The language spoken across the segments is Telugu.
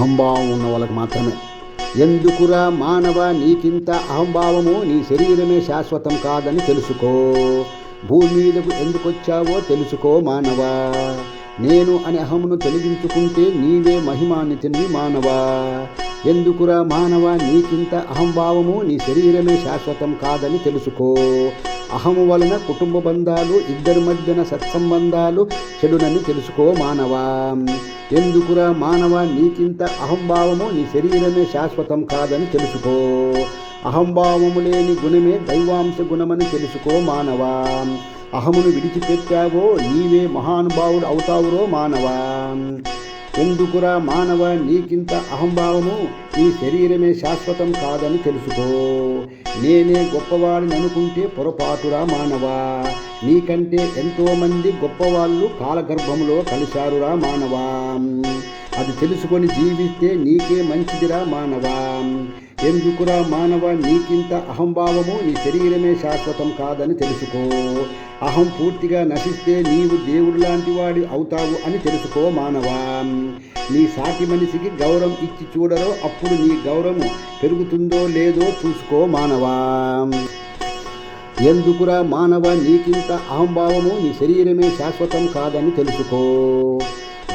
అహంభావం ఉన్న వాళ్ళకి మాత్రమే. ఎందుకురా మానవ నీకింత అహంభావము నీ శరీరమే శాశ్వతం కాదని తెలుసుకో. భూమి మీదకు ఎందుకొచ్చావో తెలుసుకో మానవా. నేను అని అహమును తొలగించుకుంటే నీవే మహిమాన్వితునివి మానవా. ఎందుకురా మానవ నీకింత అహంభావము నీ శరీరమే శాశ్వతం కాదని తెలుసుకో. అహము వలన కుటుంబ బంధాలు ఇద్దరి మధ్యన సత్సంబంధాలు చెడునని తెలుసుకో మానవా. ఎందుకురా మానవ నీకింత అహంభావము నీ శరీరమే శాశ్వతం కాదని తెలుసుకో. అహంభావము లేని గుణమే దైవాంశ గుణమని తెలుసుకో మానవా. అహమును విడిచిపెట్టావో నీవే మహానుభావుడు అవుతావురో మానవా. ఎందుకురా మానవ నీకింత అహంభావము? నీ శరీరమే శాశ్వతం కాదని తెలుసుకో. నేనే గొప్పవాడిని అనుకుంటే పొరపాటురా మానవా. నీకంటే ఎంతోమంది గొప్పవాళ్ళు కాలగర్భంలో కలిశారురా మానవా. అది తెలుసుకొని జీవిస్తే నీకే మంచిదిరా మానవా. ఎందుకురా మానవ నీకింత అహంభావము నీ శరీరమే శాశ్వతం కాదని తెలుసుకో. అహం పూర్తిగా నశిస్తే నీవు దేవుడు లాంటి వాడి అవుతావు అని తెలుసుకో మానవా. నీ సాటి మనిషికి గౌరవం ఇచ్చి చూడరో అప్పుడు నీ గౌరవం పెరుగుతుందో లేదో చూసుకో మానవా. ఎందుకురా మానవ నీకింత అహంభావము నీ శరీరమే శాశ్వతం కాదని తెలుసుకో.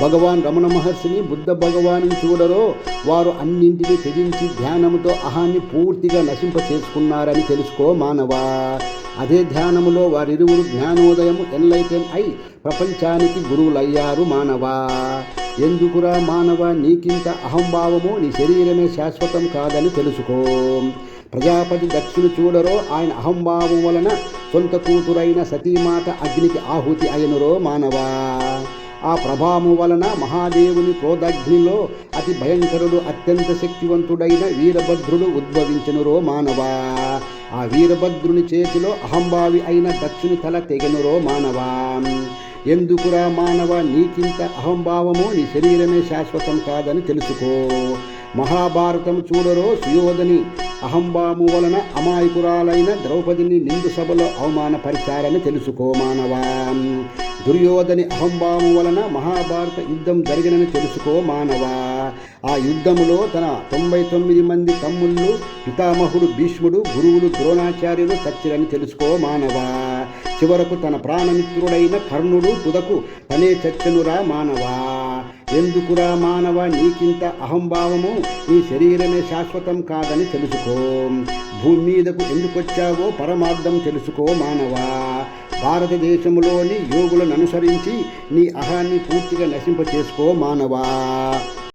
భగవాన్ రమణ మహర్షిని బుద్ధ భగవాని చూడరో వారు అన్నింటినీ త్యజించి ధ్యానముతో అహాన్ని పూర్తిగా నశింప చేసుకున్నారని తెలుసుకో మానవా. అదే ధ్యానములో వారిరువురు జ్ఞానోదయము ఎన్లైటెన్ అయి ప్రపంచానికి గురువులయ్యారు మానవా. ఎందుకురా మానవ నీకింత అహంభావము నీ శరీరమే శాశ్వతం కాదని తెలుసుకో. ప్రజాపతి దక్షుడు చూడరో ఆయన అహంభావం వలన సొంత కూతురైన సతీమాత అగ్నికి ఆహుతి అయినరో మానవా. ఆ ప్రభావము వలన మహాదేవుని క్రోధాగ్నిలో అతి భయంకరుడు అత్యంత శక్తివంతుడైన వీరభద్రుడు ఉద్భవించనురో మానవా. ఆ వీరభద్రుని చేతిలో అహంభావి అయిన దక్షుని తల తెగనురో మానవా. ఎందుకురా మానవ నీకింత అహంభావము నీ శరీరమే శాశ్వతం కాదని తెలుసుకో. మహాభారతం చూడరో సుయోధని అహంభావము వలన అమాయకురాలైన ద్రౌపదిని నిండు సభలో అవమానపరిచారని తెలుసుకో మానవా. దుర్యోధని అహంభావం వలన మహాభారత యుద్ధం జరిగినని తెలుసుకో మానవా. ఆ యుద్ధములో తన తొంభై తొమ్మిది మంది తమ్ముళ్ళు పితామహుడు భీష్ముడు గురువులు ద్రోణాచార్యులు చచ్చిరని తెలుసుకో మానవా. చివరకు తన ప్రాణమిత్రుడైన కర్ణుడు తుదకు తనే చచ్చనురా మానవా. ఎందుకురా మానవ నీకింత అహంభావము? నీ శరీరమే శాశ్వతం కాదని తెలుసుకో. భూమి మీదకు ఎందుకొచ్చావో పరమార్థం తెలుసుకో మానవా. భారతదేశంలోని యోగులను అనుసరించి నీ అహాన్ని పూర్తిగా నశింప చేసుకో మానవా.